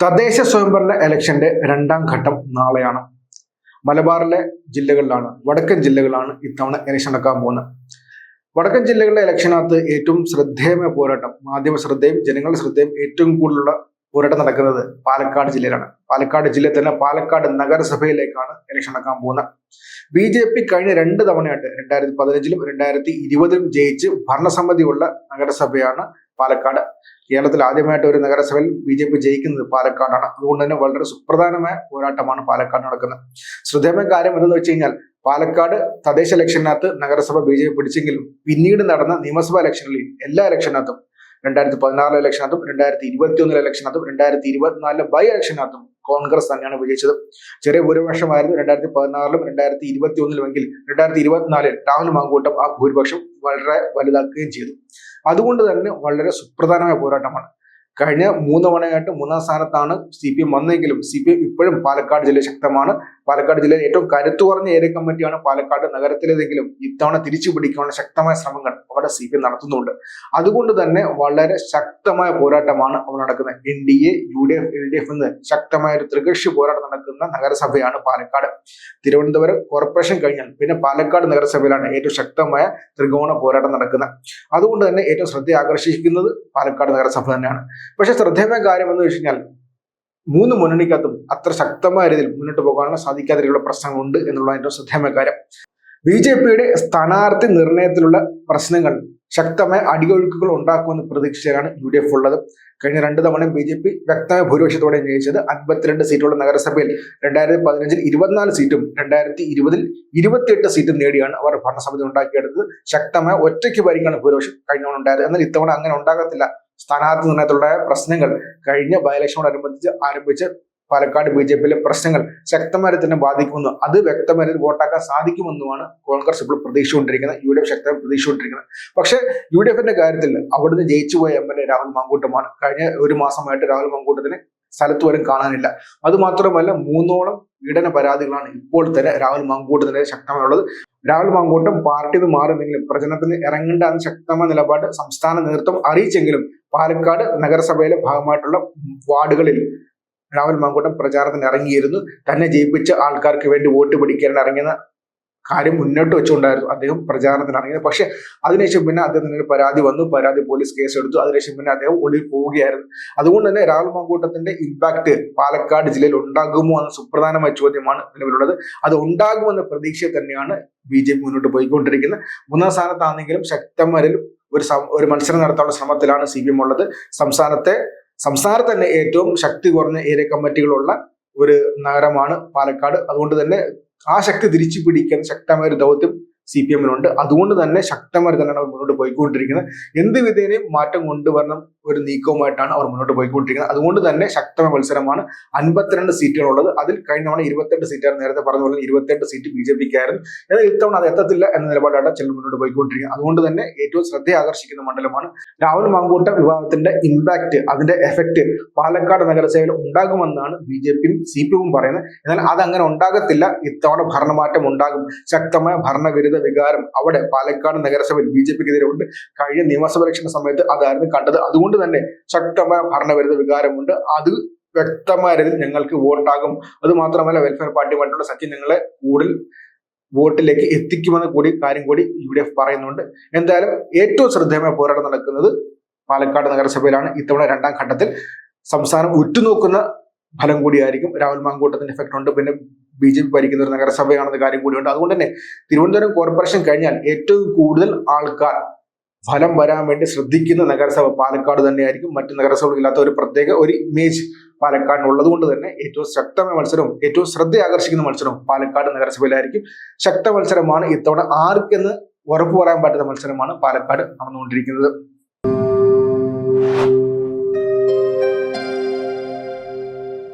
തദ്ദേശ സ്വയംഭരണ ഇലക്ഷന്റെ രണ്ടാം ഘട്ടം നാളെയാണ്. മലബാറിലെ ജില്ലകളിലാണ് വടക്കൻ ജില്ലകളാണ് ഇത്തവണ ഇലക്ഷൻ നടക്കാൻ പോകുന്നത്. വടക്കൻ ജില്ലകളിലെ ഇലക്ഷനകത്ത് ഏറ്റവും ശ്രദ്ധേയമായ പോരാട്ടം മാധ്യമ ശ്രദ്ധയും ജനങ്ങളുടെ ശ്രദ്ധയും ഏറ്റവും കൂടുതലുള്ള പോരാട്ടം നടക്കുന്നത് പാലക്കാട് ജില്ലയിലാണ്. പാലക്കാട് ജില്ലയിൽ തന്നെ പാലക്കാട് നഗരസഭയിലേക്കാണ് ഇലക്ഷൻ നടക്കാൻ പോകുന്നത്. ബി ജെ പി കഴിഞ്ഞ രണ്ട് തവണയായിട്ട് രണ്ടായിരത്തി പതിനഞ്ചിലും രണ്ടായിരത്തി ഇരുപതിലും ജയിച്ച് ഭരണസമിതിയുള്ള നഗരസഭയാണ് പാലക്കാട്. കേരളത്തിൽ ആദ്യമായിട്ട് ഒരു നഗരസഭയിൽ ബി ജെ പി ജയിക്കുന്നത് പാലക്കാടാണ്. അതുകൊണ്ട് തന്നെ വളരെ സുപ്രധാനമായ പോരാട്ടമാണ് പാലക്കാട് നടക്കുന്നത്. ശ്രദ്ധേയമായ കാര്യം എന്തെന്ന് വെച്ച് കഴിഞ്ഞാൽ പാലക്കാട് തദ്ദേശ ഇലക്ഷനകത്ത് നഗരസഭ ബി ജെ പി പിടിച്ചെങ്കിലും പിന്നീട് നടന്ന നിയമസഭാ ഇലക്ഷനിൽ എല്ലാ ഇലക്ഷനകത്തും രണ്ടായിരത്തി പതിനാറിലെ ഇലക്ഷനകത്തും രണ്ടായിരത്തി ഇരുപത്തി ഒന്നിലെ ഇലക്ഷനകത്തും രണ്ടായിരത്തി ഇരുപത്തിനാലിലെ ബൈ ഇലക്ഷനകത്തും കോൺഗ്രസ് തന്നെയാണ് വിജയിച്ചത്. ചെറിയ ഭൂരിപക്ഷമായിരുന്നു രണ്ടായിരത്തി പതിനാറിലും രണ്ടായിരത്തി ഇരുപത്തി ഒന്നിലുമെങ്കിൽ രണ്ടായിരത്തി ഇരുപത്തിനാലിൽ രാഹുൽ മാങ്കൂട്ടം ആ ഭൂരിപക്ഷം വളരെ വലുതാക്കുകയും ചെയ്തു. അതുകൊണ്ട് തന്നെ വളരെ സുപ്രധാനമായ പോരാട്ടമാണ്. കഴിഞ്ഞ മൂന്ന് തവണയായിട്ട് മൂന്നാം സ്ഥാനത്താണ് സി പി എം വന്നെങ്കിലും സി പി എം ഇപ്പോഴും പാലക്കാട് ജില്ല ശക്തമാണ്. പാലക്കാട് ജില്ലയിൽ ഏറ്റവും കരുത്തു കുറഞ്ഞ ഏരിയ കമ്മിറ്റിയാണ് പാലക്കാട് നഗരത്തിലേതെങ്കിലും ഇത്തവണ തിരിച്ചു പിടിക്കാനുള്ള ശക്തമായ ശ്രമങ്ങൾ അവിടെ സി പി നടത്തുന്നുണ്ട്. അതുകൊണ്ട് തന്നെ വളരെ ശക്തമായ പോരാട്ടമാണ് അവിടെ നടക്കുന്നത്. N D A U D F L D F എന്ന് ശക്തമായ ഒരു ത്രികക്ഷി പോരാട്ടം നടക്കുന്ന നഗരസഭയാണ് പാലക്കാട്. തിരുവനന്തപുരം കോർപ്പറേഷൻ കഴിഞ്ഞാൽ പിന്നെ പാലക്കാട് നഗരസഭയിലാണ് ഏറ്റവും ശക്തമായ ത്രികോണ പോരാട്ടം നടക്കുന്നത്. അതുകൊണ്ട് തന്നെ ഏറ്റവും ശ്രദ്ധ ആകർഷിക്കുന്നത് പാലക്കാട് നഗരസഭ തന്നെയാണ്. പക്ഷെ ശ്രദ്ധേയമായ കാര്യം എന്ന് വെച്ച് കഴിഞ്ഞാൽ മൂന്ന് മുന്നണിക്കകത്തും അത്ര ശക്തമായ രീതിയിൽ മുന്നോട്ട് പോകാനുള്ള സാധിക്കാതിരിക്കുന്ന പ്രശ്നങ്ങളുണ്ട് എന്നുള്ള ഏറ്റവും ശ്രദ്ധേയമായ കാര്യം. ബി ജെ പിയുടെ സ്ഥാനാർത്ഥി നിർണയത്തിലുള്ള പ്രശ്നങ്ങൾ ശക്തമായ അടിയൊഴുക്കുകൾ ഉണ്ടാക്കുമെന്ന് പ്രതീക്ഷയാണ് യു ഡി എഫ് ഉള്ളത്. കഴിഞ്ഞ രണ്ട് തവണയും ബി ജെ പി വ്യക്തമായ ഭൂരിപക്ഷത്തോടെ ജയിച്ചത് അൻപത്തിരണ്ട് സീറ്റുള്ള നഗരസഭയിൽ രണ്ടായിരത്തി പതിനഞ്ചിൽ ഇരുപത്തിനാല് സീറ്റും രണ്ടായിരത്തി ഇരുപതിൽ ഇരുപത്തിയെട്ട് സീറ്റും നേടിയാണ് അവർ ഭരണസമിതി ഉണ്ടാക്കിയെടുത്തത്. ശക്തമായ ഒറ്റയ്ക്ക് ഭരിക്കാണ് ഭൂരിപക്ഷം കഴിഞ്ഞ ഉണ്ടായത്. എന്നാൽ ഇത്തവണ അങ്ങനെ ഉണ്ടാകത്തില്ല. സ്ഥാനാർത്ഥി നിർണയത്തിലുണ്ടായ പ്രശ്നങ്ങൾ കഴിഞ്ഞ ബൈ ഇലക്ഷനോടനുബന്ധിച്ച് ആരംഭിച്ച് പാലക്കാട് ബി ജെ പിയിലെ പ്രശ്നങ്ങൾ ശക്തമായി തന്നെ ബാധിക്കുമെന്നും അത് വ്യക്തമായി വോട്ടാക്കാൻ സാധിക്കുമെന്നുമാണ് കോൺഗ്രസ് ഇപ്പോൾ പ്രതീക്ഷിച്ചുകൊണ്ടിരിക്കുന്നത് യു ഡി എഫ് ശക്തമായി പ്രതീക്ഷിച്ചുകൊണ്ടിരിക്കുന്നത്. പക്ഷേ യു ഡി എഫിന്റെ കാര്യത്തിൽ അവിടുന്ന് ജയിച്ചുപോയ എം എൽ എ രാഹുൽ മാങ്കൂട്ടമാണ്. കഴിഞ്ഞ ഒരു മാസമായിട്ട് രാഹുൽ മാങ്കൂട്ടത്തിന് സ്ഥലത്ത് വരും കാണാനില്ല. അതുമാത്രമല്ല മൂന്നോളം പീഡന പരാതികളാണ് ഇപ്പോൾ തന്നെ രാഹുൽ മാങ്കൂട്ടത്തിനെതിരെ ശക്തമായുള്ളത്. രാഹുൽ മാങ്കൂട്ടം പാർട്ടി നിന്ന് മാറുന്നെങ്കിലും പ്രചരണത്തിന് ഇറങ്ങേണ്ട എന്ന ശക്തമായ നിലപാട് സംസ്ഥാന നേതൃത്വം അറിയിച്ചെങ്കിലും പാലക്കാട് നഗരസഭയിലെ ഭാഗമായിട്ടുള്ള വാർഡുകളിൽ രാഹുൽ മാങ്കൂട്ടം പ്രചാരണത്തിന് ഇറങ്ങിയിരുന്നു. തന്നെ ജയിപ്പിച്ച ആൾക്കാർക്ക് വേണ്ടി വോട്ട് പിടിക്കാൻ ഇറങ്ങിയ കാര്യം മുന്നോട്ട് വെച്ചുകൊണ്ടായിരുന്നു അദ്ദേഹം പ്രചാരണത്തിന് ഇറങ്ങിയത്. പക്ഷെ അതിനുശേഷം പിന്നെ അദ്ദേഹത്തിന് പരാതി വന്നു. പരാതി പോലീസ് കേസ് എടുത്തു അതിനുശേഷം പിന്നെ അദ്ദേഹം ഒളിവിൽ പോവുകയായിരുന്നു. അതുകൊണ്ട് തന്നെ രാഹുൽ മാങ്കൂട്ടത്തിന്റെ ഇമ്പാക്ട് പാലക്കാട് ജില്ലയിൽ ഉണ്ടാകുമോ എന്ന സുപ്രധാനമായ ചോദ്യമാണ് നിലവിലുള്ളത്. അത് ഉണ്ടാകുമെന്ന പ്രതീക്ഷ തന്നെയാണ് ബി ജെ പി മുന്നോട്ട് പോയിക്കൊണ്ടിരിക്കുന്നത്. മൂന്നാം സ്ഥാനത്താണെങ്കിലും ശക്തമരിൽ ഒരു ഒരു മത്സരം നടത്താനുള്ള ശ്രമത്തിലാണ് സി പി എം ഉള്ളത് സംസ്ഥാനത്തെ സംസ്ഥാനത്ത് തന്നെ ഏറ്റവും ശക്തി കുറഞ്ഞ ഏരിയ കമ്മിറ്റികളുള്ള ഒരു നഗരമാണ് പാലക്കാട്. അതുകൊണ്ട് തന്നെ ആ ശക്തി തിരിച്ചു പിടിക്കാൻ ശക്തമായ ഒരു ദൗത്യം സി പി എമ്മിനുണ്ട് അതുകൊണ്ട് തന്നെ ശക്തമായി തന്നെയാണ് മുന്നോട്ട് പോയിക്കൊണ്ടിരിക്കുന്നത്. എന്ത് വിധേനയും മാറ്റം കൊണ്ടുവരണം ഒരു നീക്കവുമായിട്ടാണ് അവർ മുന്നോട്ട് പോയിക്കൊണ്ടിരിക്കുന്നത്. അതുകൊണ്ട് തന്നെ ശക്തമായ മത്സരമാണ് അൻപത്തിരണ്ട് സീറ്റുകളുള്ളത്. അതിൽ കഴിഞ്ഞ തവണ ഇരുപത്തെട്ട് സീറ്റാണ് നേരത്തെ പറഞ്ഞ പോലെ ഇരുപത്തെട്ട് സീറ്റ് ബി ജെ പിക്കായിരുന്നു. എന്നാൽ ഇത്തവണ അത് എത്തത്തില്ല എന്ന നിലപാടാണ് ചെല്ലു മുന്നോട്ട് പോയിക്കൊണ്ടിരിക്കുന്നത്. അതുകൊണ്ട് തന്നെ ഏറ്റവും ശ്രദ്ധ ആകർഷിക്കുന്ന മണ്ഡലമാണ് രാഹുൽ മാങ്കൂട്ട വിവാദത്തിന്റെ ഇമ്പാക്ട് അതിന്റെ എഫക്ട് പാലക്കാട് നഗരസഭയിൽ ഉണ്ടാകുമെന്നാണ് ബി ജെ പിയും സി പി എമ്മും പറയുന്നത്. എന്നാൽ അതങ്ങനെ ഉണ്ടാകത്തില്ല. ഇത്തവണ ഭരണമാറ്റം ഉണ്ടാകും. ശക്തമായ ഭരണവിരുദ്ധ വികാരം അവിടെ പാലക്കാട് നഗരസഭയിൽ ബി ജെ പിക്കെതിരെ ഉണ്ട്. കഴിഞ്ഞ നിയമസഭ ഇലക്ഷൻ സമയത്ത് അതായിരുന്നു കണ്ടത്. അതുകൊണ്ട് തന്നെ ശക്തമായ ഭരണവിരുദ്ധ വികാരമുണ്ട്. അത് വ്യക്തമായ രീതിയിൽ ഞങ്ങൾക്ക് വോട്ടാകും. അത് മാത്രമല്ല വെൽഫെയർ പാർട്ടിയുമായിട്ടുള്ള സഖ്യം ഞങ്ങളെ കൂടുതൽ വോട്ടിലേക്ക് എത്തിക്കുമെന്ന് കൂടി കാര്യം കൂടി യു ഡി എഫ് പറയുന്നുണ്ട്. എന്തായാലും ഏറ്റവും ശ്രദ്ധേയമായ പോരാട്ടം നടക്കുന്നത് പാലക്കാട് നഗരസഭയിലാണ്. ഇത്തവണ രണ്ടാം ഘട്ടത്തിൽ സംസ്ഥാനം ഉറ്റുനോക്കുന്ന ഫലം കൂടിയായിരിക്കും. രാഹുൽ മാങ്കൂട്ടത്തിന്റെ എഫക്ട് ഉണ്ട്. പിന്നെ ബി ജെ പി ഭരിക്കുന്ന ഒരു നഗരസഭയാണെന്ന കാര്യം കൂടിയുണ്ട്. അതുകൊണ്ട് തന്നെ തിരുവനന്തപുരം കോർപ്പറേഷൻ കഴിഞ്ഞാൽ ഏറ്റവും കൂടുതൽ ആൾക്കാർ ഫലം വരാൻ വേണ്ടി ശ്രദ്ധിക്കുന്ന നഗരസഭ പാലക്കാട് തന്നെയായിരിക്കും. മറ്റു നഗരസഭകളില്ലാത്ത ഒരു പ്രത്യേക ഒരു ഇമേജ് പാലക്കാടിനുള്ളത് കൊണ്ട് തന്നെ ഏറ്റവും ശക്തമായ മത്സരവും ഏറ്റവും ശ്രദ്ധ ആകർഷിക്കുന്ന മത്സരവും പാലക്കാട് നഗരസഭയിലായിരിക്കും. ശക്ത മത്സരമാണ് ഇത്തവണ ആർക്കെന്ന് ഉറപ്പു പറയാൻ പറ്റുന്ന മത്സരമാണ് പാലക്കാട് നടന്നുകൊണ്ടിരിക്കുന്നത്.